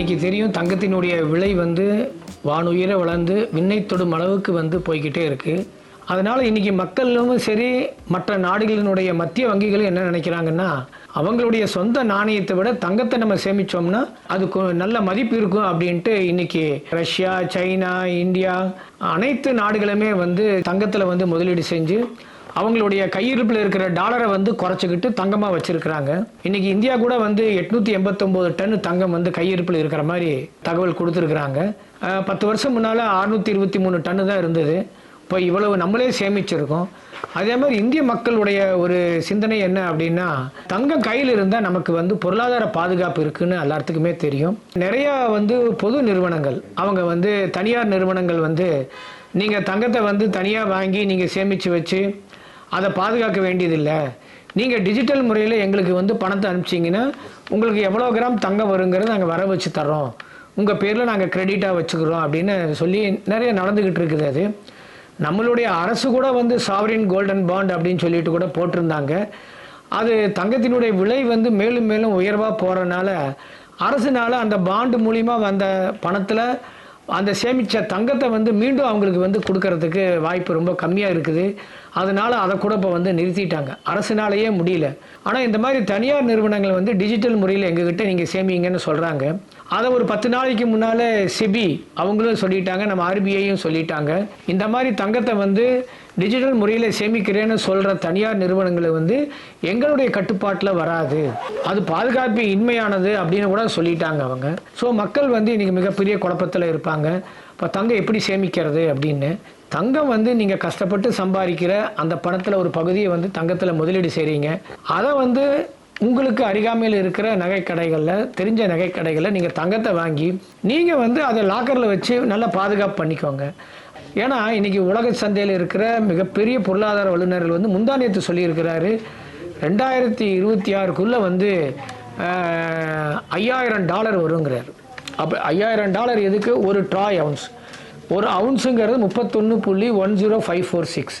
இன்னைக்கு தெரியும் தங்கத்தினுடைய விலை வந்து வானுயிரை வளர்ந்து விண்ணை தொடும் அளவுக்கு வந்து போய்கிட்டே இருக்குது அதனால் இன்னைக்கு மக்களும் சரி மற்ற நாடுகளினுடைய மத்திய வங்கிகளும் என்ன நினைக்கிறாங்கன்னா அவங்களுடைய சொந்த நாணயத்தை விட தங்கத்தை நம்ம சேமித்தோம்னா அதுக்கு நல்ல மதிப்பு இருக்கும் அப்படின்ட்டு இன்னைக்கு ரஷ்யா சைனா இந்தியா அனைத்து நாடுகளுமே வந்து தங்கத்தில் வந்து முதலீடு செஞ்சு அவங்களுடைய கையிருப்பில் இருக்கிற டாலரை வந்து குறைச்சிக்கிட்டு தங்கமாக வச்சிருக்கிறாங்க. இன்னைக்கு இந்தியா கூட வந்து எட்நூத்தி எண்பத்தொம்போது டன் தங்கம் வந்து கையிருப்பில் இருக்கிற மாதிரி தகவல் கொடுத்துருக்குறாங்க. பத்து வருஷம் முன்னால் அறுநூத்தி இருபத்தி மூணு டன்னு தான் இருந்தது. இப்போ இவ்வளவு நம்மளே சேமிச்சிருக்கோம். அதே மாதிரி இந்திய மக்களுடைய ஒரு சிந்தனை என்ன அப்படின்னா தங்கம் கையில் இருந்தால் நமக்கு வந்து பொருளாதார பாதுகாப்பு இருக்குன்னு எல்லாத்துக்குமே தெரியும். நிறையா வந்து பொது நிறுவனங்கள் அவங்க வந்து தனியார் நிறுவனங்கள் வந்து நீங்கள் தங்கத்தை வந்து தனியாக வாங்கி நீங்கள் சேமித்து வச்சு அதை பாதுகாக்க வேண்டியதில்லை. நீங்கள் டிஜிட்டல் முறையில் எங்களுக்கு வந்து பணத்தை அனுப்பிச்சிங்கன்னா உங்களுக்கு எவ்வளோ கிராம் தங்கம் வருங்கிறத நாங்கள் வர வச்சு தர்றோம். உங்கள் பேரில் நாங்கள் கிரெடிட்டாக வச்சுக்கிறோம் அப்படின்னு சொல்லி நிறைய நடந்துக்கிட்டு இருக்குது அது. நம்மளுடைய அரசு கூட வந்து சாவரின் கோல்டன் பாண்ட் அப்படின்னு சொல்லிட்டு கூட போட்டிருந்தாங்க. அது தங்கத்தினுடைய விலை வந்து மேலும் மேலும் உயர்வாக போகிறனால அரசுனால அந்த பாண்டு மூலிமா வந்த பணத்தில் அந்த சேமித்த தங்கத்தை வந்து மீண்டும் அவங்களுக்கு வந்து கொடுக்கறதுக்கு வாய்ப்பு ரொம்ப கம்மியாக இருக்குது. அதனால் அதை கூட இப்போ வந்து நிறுத்திட்டாங்க. அரசுனாலேயே முடியல. ஆனால் இந்த மாதிரி தனியார் நிறுவனங்கள் வந்து டிஜிட்டல் முறையில் எங்ககிட்ட நீங்கள் சேமிங்கன்னு சொல்கிறாங்க அதை ஒரு பத்து நாளைக்கு முன்னால் சிபி அவங்களும் சொல்லிட்டாங்க நம்ம ஆர்பிஐயும் சொல்லிட்டாங்க. இந்த மாதிரி தங்கத்தை வந்து டிஜிட்டல் முறையில் சேமிக்கிறேன்னு சொல்கிற தனியார் நிறுவனங்களை வந்து எங்களுடைய கட்டுப்பாட்டில் வராது. அது பாதுகாப்பு இன்மையானது அப்படின்னு கூட சொல்லிட்டாங்க அவங்க. ஸோ மக்கள் வந்து இன்னைக்கு மிகப்பெரிய குழப்பத்தில் இருப்பாங்க. இப்போ தங்கம் எப்படி சேமிக்கிறது அப்படின்னு. தங்கம் வந்து நீங்கள் கஷ்டப்பட்டு சம்பாதிக்கிற அந்த பணத்தில் ஒரு பகுதியை வந்து தங்கத்தில் முதலீடு செய்கிறீங்க அதை வந்து உங்களுக்கு அருகாமையில் இருக்கிற நகைக்கடைகளில் தெரிஞ்ச நகைக்கடைகளில் நீங்கள் தங்கத்தை வாங்கி நீங்கள் வந்து அதை லாக்கரில் வச்சு நல்லா பாதுகாப்பு பண்ணிக்கோங்க. ஏன்னா இன்றைக்கி உலக சந்தையில் இருக்கிற மிகப்பெரிய பொருளாதார வல்லுநர்கள் வந்து முந்தானியத்தை சொல்லியிருக்கிறாரு ரெண்டாயிரத்தி இருபத்தி ஆறுக்குள்ளே வந்து ஐயாயிரம் டாலர் வருங்கிறார். அப்போ ஐயாயிரம் டாலர் எதுக்கு? ஒரு ட்ராய் அவுன்ஸ் ஒரு அவுன்ஸுங்கிறது முப்பத்தொன்று புள்ளி one zero five four six.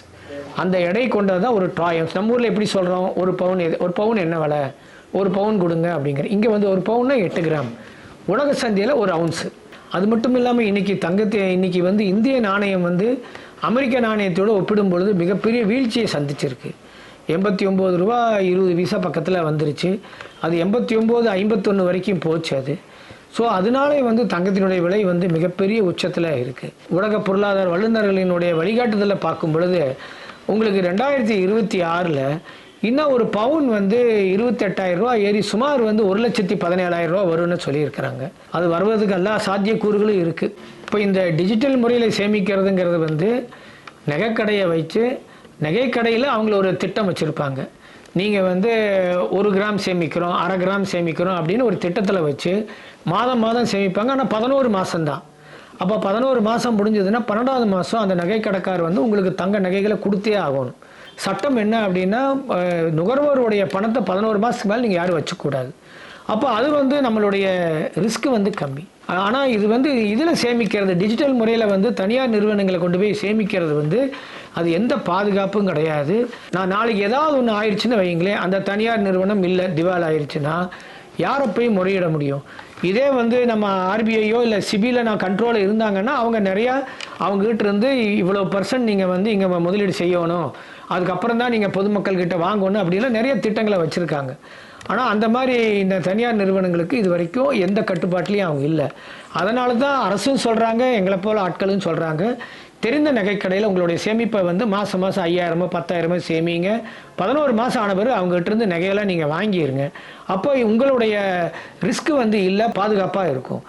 அந்த எடை கொண்டது தான் ஒரு ட்ராயம்ஸ் நம்ம ஊரில் எப்படி சொல்கிறோம் ஒரு பவுன் எது ஒரு பவுன் என்ன விலை? ஒரு பவுன் கொடுங்க அப்படிங்கிற இங்கே வந்து ஒரு பவுன்னா எட்டு கிராம். உலக சந்தையில் ஒரு அவுன்ஸு அது மட்டும் இல்லாமல் இன்றைக்கி தங்கத்தை இன்னைக்கு வந்து இந்திய நாணயம் வந்து அமெரிக்க நாணயத்தோடு ஒப்பிடும் பொழுது மிகப்பெரிய வீழ்ச்சியை சந்திச்சிருக்கு. எண்பத்தி ஒம்பது ரூபா இருபது வீசா பக்கத்தில் வந்துருச்சு. அது எண்பத்தி ஒம்பது ஐம்பத்தொன்று வரைக்கும் போச்சு அது. ஸோ அதனாலே வந்து தங்கத்தினுடைய விலை வந்து மிகப்பெரிய உச்சத்தில் இருக்குது உலக பொருளாதார வல்லுநர்களினுடைய வழிகாட்டுதலை பார்க்கும் பொழுது உங்களுக்கு ரெண்டாயிரத்தி இருபத்தி ஆறில் இன்னும் ஒரு பவுன் வந்து இருபத்தெட்டாயிரம் ரூபா ஏறி சுமார் வந்து ஒரு லட்சத்தி பதினேழாயிரம் ரூபா வரும்னு சொல்லியிருக்கிறாங்க. அது வருவதுக்கு எல்லா சாத்தியக்கூறுகளும் இருக்குது இப்போ இந்த டிஜிட்டல் முறையில் சேமிக்கிறதுங்கிறது வந்து நகைக்கடையை வச்சு நகைக்கடையில் அவங்கள ஒரு திட்டம் வச்சுருப்பாங்க. நீங்கள் வந்து ஒரு கிராம் சேமிக்கிறோம் அரை கிராம் சேமிக்கிறோம் அப்படின்னு ஒரு திட்டத்தில் வச்சு மாதம் மாதம் சேமிப்பாங்க. ஆனால் பதினோரு மாதம்தான் அப்போ பதினோரு மாதம் முடிஞ்சதுன்னா பன்னெண்டாவது மாதம் அந்த நகைக்கடைக்கார் வந்து உங்களுக்கு தங்க நகைகளை கொடுத்தே ஆகணும். சட்டம் என்ன அப்படின்னா நுகர்வோருடைய பணத்தை பதினோரு மாதத்துக்கு மேலே நீங்கள் யாரும் வச்சுக்கூடாது அப்போ அது வந்து நம்மளுடைய ரிஸ்க் வந்து கம்மி. ஆனால் இது வந்து இதில் சேமிக்கிறது டிஜிட்டல் முறையில் வந்து தனியார் நிறுவனங்களை கொண்டு போய் சேமிக்கிறது வந்து அது எந்த பாதுகாப்பும் கிடையாது. நான் நாளைக்கு ஏதாவது ஒன்று ஆயிடுச்சுன்னு வைங்களேன் அந்த தனியார் நிறுவனம் இல்லை திவால் ஆயிடுச்சுன்னா யாரை போய் முறையிட முடியும்? இதே வந்து நம்ம ஆர்பிஐயோ இல்லை சிபியில் நான் கண்ட்ரோலில் இருந்தாங்கன்னா அவங்க நிறையா அவங்ககிட்ட இருந்து இவ்வளோ பர்சன்ட் நீங்கள் வந்து இங்கே முதலீடு செய்யணும். அதுக்கப்புறம் தான் நீங்கள் பொதுமக்கள்கிட்ட வாங்கணும் அப்படின்லாம் நிறைய திட்டங்களை வச்சுருக்காங்க. ஆனால் அந்த மாதிரி இந்த தனியார் நிறுவனங்களுக்கு இது வரைக்கும் எந்த கட்டுப்பாட்டிலையும் அவங்க இல்லை. அதனால தான் அரசும் சொல்கிறாங்க எங்களை போல் ஆட்களும் சொல்கிறாங்க தெரிந்த நகைக்கடையில் உங்களுடைய சேமிப்பை வந்து மாதம் மாதம் ஐயாயிரமோ பத்தாயிரமோ சேமிங்க. பதினோரு மாதம் ஆன பிறகு அவங்ககிட்ட இருந்து நகையெல்லாம் நீங்கள் வாங்கிடுங்க அப்போ உங்களுடைய ரிஸ்க் வந்து இல்லை பாதுகாப்பாக இருக்கும்.